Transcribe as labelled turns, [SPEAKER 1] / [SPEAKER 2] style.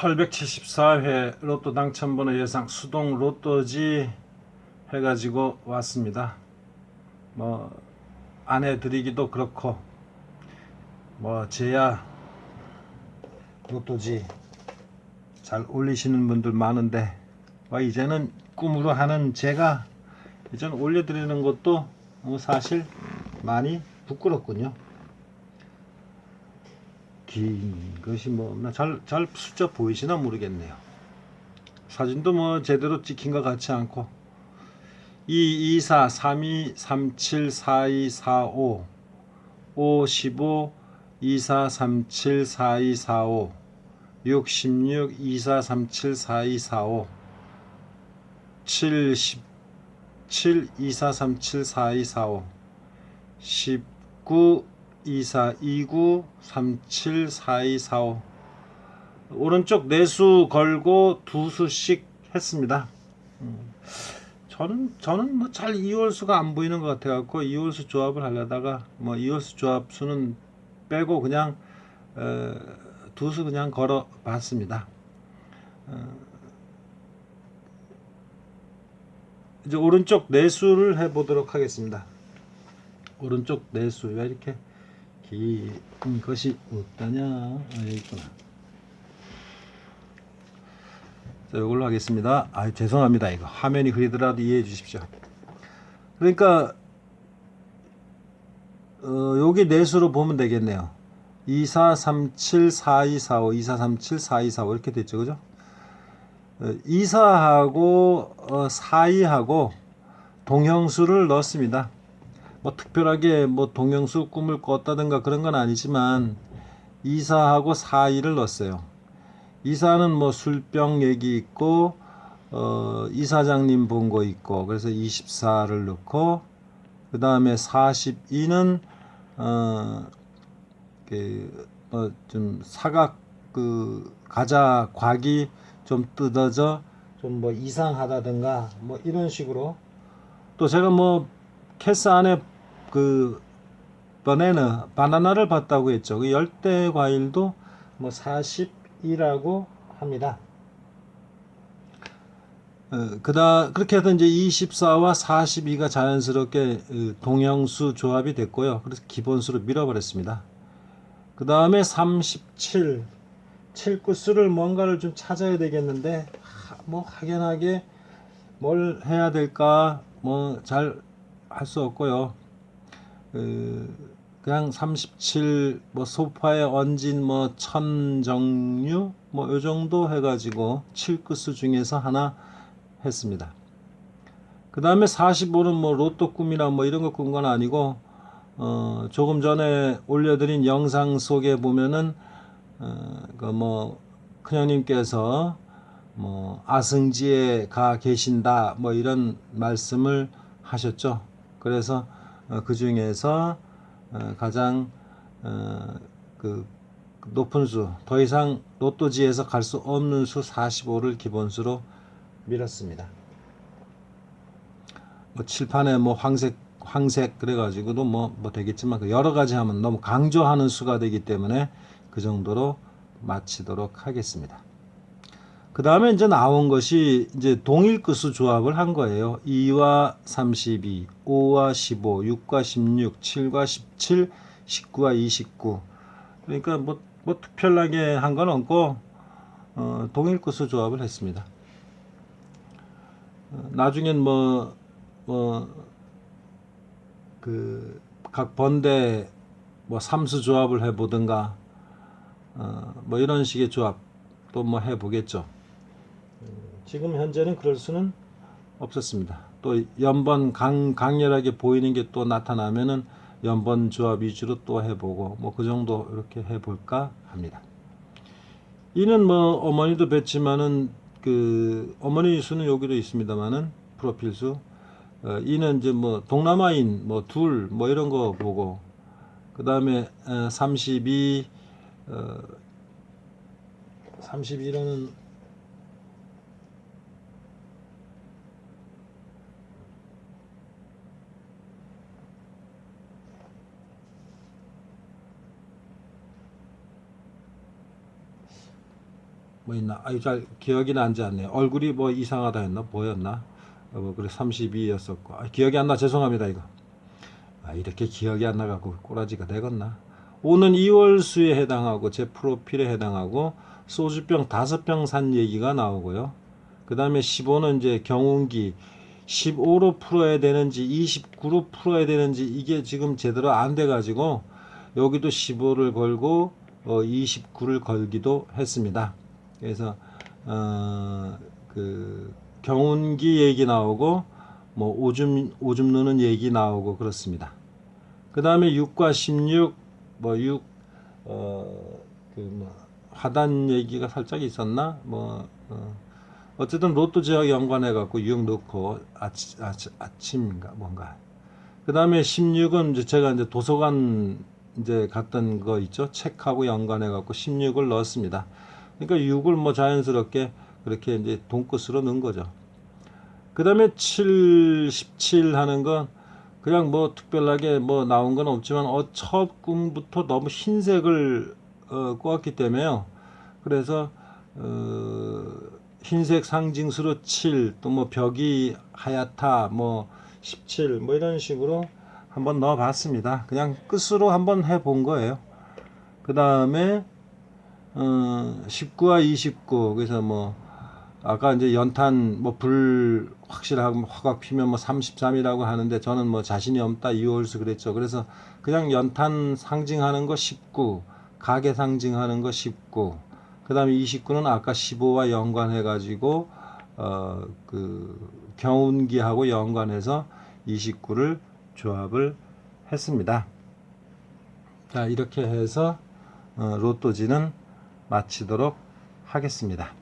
[SPEAKER 1] 874회 로또 당첨번호 예상 수동 로또지 해가지고 왔습니다. 뭐 안 해 드리기도 그렇고 뭐 제야 로또지 잘 올리시는 분들 많은데 뭐 이제는 꿈으로 하는 제가 이제는 올려드리는 것도 뭐 사실 많이 부끄럽군요. 긴 것이 뭐잘잘 슬쩍 보이시나 모르겠네요. 사진도 뭐 제대로 찍힌 것 같지 않고. 2, 2, 4, 3, 2, 3, 7, 4, 2, 4, 5 5, 15 2, 4, 3, 7, 4, 2, 4, 5 6, 16 2, 4, 3, 7, 4, 2, 4, 5 7, 10 7, 2, 4, 3, 7, 4, 2, 4, 5 19 24 29 37 42 45 오른쪽 내수 걸고 두 수씩 했습니다. 음, 저는 저는 뭐 잘 이월수가 안 보이는 것 같아 갖고 이월수 조합을 하려다가 뭐 이월수 조합 수는 빼고 그냥 어, 두수 그냥 걸어 봤습니다. 어, 이제 오른쪽 내수를 해 보도록 하겠습니다. 오른쪽 내수 왜 이렇게 긴 것이 없다냐? 아, 여기 있구나. 자, 이걸로 하겠습니다. 아, 죄송합니다. 이거 화면이 흐리더라도 이해해 주십시오. 그러니까 어, 여기 내수로 보면 되겠네요. 2437 4245 2437 4245 이렇게 됐죠. 그죠? 어, 24하고 어, 42하고 동형수를 넣었습니다. 뭐 특별하게 뭐 동영수 꿈을 꿨다든가 그런 건 아니지만 이사하고 사이를 넣었어요. 이사는 뭐 술병 얘기 있고 어 이사장님 본 거 있고 그래서 24를 넣고 그 다음에 42는 어그좀 사각 그 가자 곽이 좀 뜯어져 좀 뭐 이상하다든가 뭐 이런 식으로 또 제가 뭐 캐스 안에 그 바나나 바나나를 봤다고 했죠. 그 열대 과일도 뭐 42라고 합니다. 어, 그다 그렇게 해서 이제 24와 42가 자연스럽게 어, 동형수 조합이 됐고요. 그래서 기본수로 밀어버렸습니다. 그 다음에 37 7구수를 뭔가를 좀 찾아야 되겠는데 하, 뭐 확연하게 뭘 해야 될까 뭐 잘 할 수 없고요. 그 그냥 37 뭐 소파에 얹은 뭐 천정류 뭐 요 정도 해가지고 7구수 중에서 하나 했습니다. 그 다음에 45는 뭐 로또 꿈이나 뭐 이런 거 꾼 건 아니고 어 조금 전에 올려드린 영상 속에 보면은 어그뭐 큰형님께서 뭐 아승지에 가 계신다 뭐 이런 말씀을 하셨죠. 그래서 어, 그 중에서 어, 가장 어, 그 높은 수, 더 이상 로또지에서 갈 수 없는 수 45를 기본수로 밀었습니다. 뭐 칠판에 뭐 황색 황색 그래가지고도 뭐, 뭐 되겠지만 그 여러 가지 하면 너무 강조하는 수가 되기 때문에 그 정도로 마치도록 하겠습니다. 그 다음에 이제 나온 것이 이제 동일 끝수 조합을 한 거예요. 2와 32, 5와 15, 6과 16, 7과 17, 19와 29. 그러니까 뭐, 뭐 특별하게 한 건 없고, 어, 동일 끝수 조합을 했습니다. 어, 나중엔 뭐, 뭐, 그, 각 번대 뭐 삼수 조합을 해보든가, 어, 뭐 이런 식의 조합 또 뭐 해보겠죠. 지금 현재는 그럴 수는 없었습니다. 또 연번 강, 강렬하게 보이는 게 또 나타나면은 연번 조합 위주로 또 해보고 뭐 그 정도 이렇게 해볼까 합니다. 이는 뭐 어머니도 뵀지만은 그 어머니 수는 여기도 있습니다만은 프로필 수 어, 이는 이제 뭐 동남아인 뭐 둘뭐 이런 거 보고 그 다음에 32 어, 31호는 뭐 있나? 아유 잘 기억이 나지 않네요. 얼굴이 뭐 이상하다 했나? 보였나? 어, 뭐 그래 32였었고 아, 기억이 안 나. 죄송합니다 이거. 아, 이렇게 기억이 안 나갖고 꼬라지가 되겠나? 오는 2월 수에 해당하고 제 프로필에 해당하고 소주병 다섯 병 산 얘기가 나오고요. 그 다음에 15는 이제 경운기 15로 풀어야 되는지 29로 풀어야 되는지 이게 지금 제대로 안 돼가지고 여기도 15를 걸고 어, 29를 걸기도 했습니다. 그래서 어, 그 경운기 얘기 나오고 뭐 오줌 오줌 누는 얘기 나오고 그렇습니다. 그 다음에 6과 16, 뭐 6, 어, 그 뭐, 화단 얘기가 살짝 있었나? 뭐, 어, 어쨌든 로또 지역 연관해갖고 6 넣고 아침, 아침, 아침인가 뭔가. 그 다음에 16은 이제 제가 이제 도서관 이제 갔던 거 있죠? 책하고 연관해갖고 16을 넣었습니다. 그러니까 6을 뭐 자연스럽게 그렇게 이제 돈끝으로 넣은 거죠. 그 다음에 7, 17 하는 건 그냥 뭐 특별하게 뭐 나온 건 없지만 어, 첫 꿈부터 너무 흰색을 어, 꼬았기 때문에요. 그래서 어, 흰색 상징수로 7, 또 뭐 벽이 하얗다, 뭐 17, 뭐 이런 식으로 한번 넣어봤습니다. 그냥 끝으로 한번 해본 거예요. 그 다음에 어, 19와 29, 그래서 뭐 아까 이제 연탄 뭐 불 확실하고 화각 피면 뭐 33이라고 하는데 저는 뭐 자신이 없다 이월수 그랬죠. 그래서 그냥 연탄 상징하는 거 19, 가게 상징하는 거 19. 그다음에 29는 아까 15와 연관해 가지고 어 그 경운기하고 연관해서 29를 조합을 했습니다. 자, 이렇게 해서 어, 로또지는 마치도록 하겠습니다.